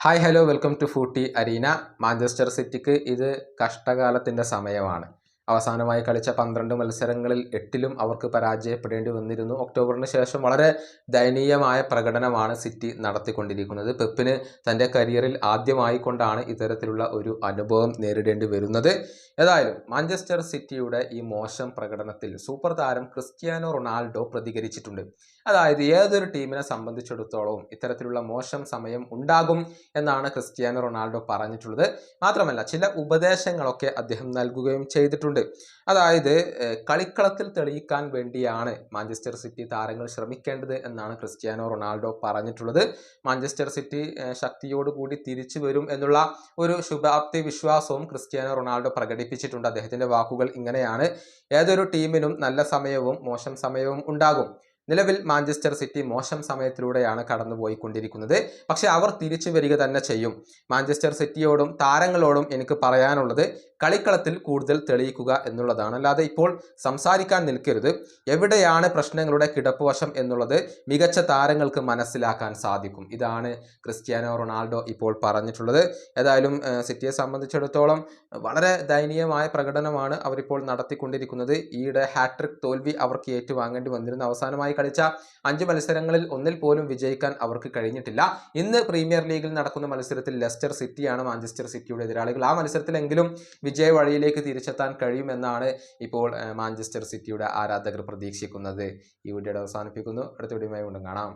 Hi hello welcome to footy arena Manchester സിറ്റിക്ക് ഇത് കഷ്ടകാലത്തിന്റെ സമയമാണ്. അവസാനമായി കളിച്ച പന്ത്രണ്ട് മത്സരങ്ങളിൽ എട്ടിലും അവർക്ക് പരാജയപ്പെടേണ്ടി വന്നിരുന്നു. ഒക്ടോബറിന് ശേഷം വളരെ ദയനീയമായ പ്രകടനമാണ് സിറ്റി നടത്തിക്കൊണ്ടിരിക്കുന്നത്. പെപ്പിന് തന്റെ കരിയറിൽ ആദ്യമായി കൊണ്ടാണ് ഇത്തരത്തിലുള്ള ഒരു അനുഭവം നേരിടേണ്ടി വരുന്നത്. ഏതായാലും മാഞ്ചസ്റ്റർ സിറ്റിയുടെ ഈ മോശം പ്രകടനത്തിൽ സൂപ്പർ താരം ക്രിസ്ത്യാനോ റൊണാൾഡോ പ്രതികരിച്ചിട്ടുണ്ട്. അതായത് ഏതൊരു ടീമിനെ സംബന്ധിച്ചിടത്തോളവും ഇത്തരത്തിലുള്ള മോശം സമയം ഉണ്ടാകും എന്നാണ് ക്രിസ്ത്യാനോ റൊണാൾഡോ പറഞ്ഞിട്ടുള്ളത്. മാത്രമല്ല ചില ഉപദേശങ്ങളൊക്കെ അദ്ദേഹം നൽകുകയും ചെയ്തിട്ടുണ്ട്. അതായത് കളിക്കളത്തിൽ തെളിയിക്കാൻ വേണ്ടിയാണ് മാഞ്ചസ്റ്റർ സിറ്റി താരങ്ങൾ ശ്രമിക്കേണ്ടത് എന്നാണ് ക്രിസ്ത്യാനോ റൊണാൾഡോ പറഞ്ഞിട്ടുള്ളത്. മാഞ്ചസ്റ്റർ സിറ്റി ശക്തിയോടുകൂടി തിരിച്ചു വരും എന്നുള്ള ഒരു ശുഭാപ്തി വിശ്വാസവും ക്രിസ്ത്യാനോ റൊണാൾഡോ പ്രകടിപ്പിച്ചിട്ടുണ്ട്. അദ്ദേഹത്തിന്റെ വാക്കുകൾ ഇങ്ങനെയാണ്. ഏതൊരു ടീമിനും നല്ല സമയവും മോശം സമയവും ഉണ്ടാകും. നിലവിൽ മാഞ്ചസ്റ്റർ സിറ്റി മോശം സമയത്തിലൂടെയാണ് കടന്നുപോയിക്കൊണ്ടിരിക്കുന്നത്. പക്ഷെ അവർ തിരിച്ചു വരിക തന്നെ ചെയ്യും. മാഞ്ചസ്റ്റർ സിറ്റിയോടും താരങ്ങളോടും എനിക്ക് പറയാനുള്ളത് കളിക്കളത്തിൽ കൂടുതൽ തെളിയിക്കുക എന്നുള്ളതാണ്. അല്ലാതെ ഇപ്പോൾ സംസാരിക്കാൻ നിൽക്കരുത്. എവിടെയാണ് പ്രശ്നങ്ങളുടെ കിടപ്പ് വശം എന്നുള്ളത് മികച്ച താരങ്ങൾക്ക് മനസ്സിലാക്കാൻ സാധിക്കും. ഇതാണ് ക്രിസ്ത്യാനോ റൊണാൾഡോ ഇപ്പോൾ പറഞ്ഞിട്ടുള്ളത്. ഏതായാലും സിറ്റിയെ സംബന്ധിച്ചിടത്തോളം വളരെ ദയനീയമായ പ്രകടനമാണ് അവരിപ്പോൾ നടത്തിക്കൊണ്ടിരിക്കുന്നത്. ഈയിടെ ഹാട്രിക് തോൽവി അവർക്ക് ഏറ്റുവാങ്ങേണ്ടി വന്നിരുന്ന. അവസാനമായി കളിച്ച അഞ്ച് മത്സരങ്ങളിൽ ഒന്നിൽ പോലും വിജയിക്കാൻ അവർക്ക് കഴിഞ്ഞിട്ടില്ല. ഇന്ന് പ്രീമിയർ ലീഗിൽ നടക്കുന്ന മത്സരത്തിൽ ലെസ്റ്റർ സിറ്റിയാണ് മാഞ്ചസ്റ്റർ സിറ്റിയുടെ എതിരാളികൾ. ആ മത്സരത്തിലെങ്കിലും വിജയ വഴിയിലേക്ക് തിരിച്ചെത്താൻ കഴിയുമെന്നാണ് ഇപ്പോൾ മാഞ്ചസ്റ്റർ സിറ്റിയുടെ ആരാധകർ പ്രതീക്ഷിക്കുന്നത്. ഈ വീഡിയോയുടെ അവസാനിപ്പിക്കുന്നു. അടുത്ത വീണ്ടും കാണാം.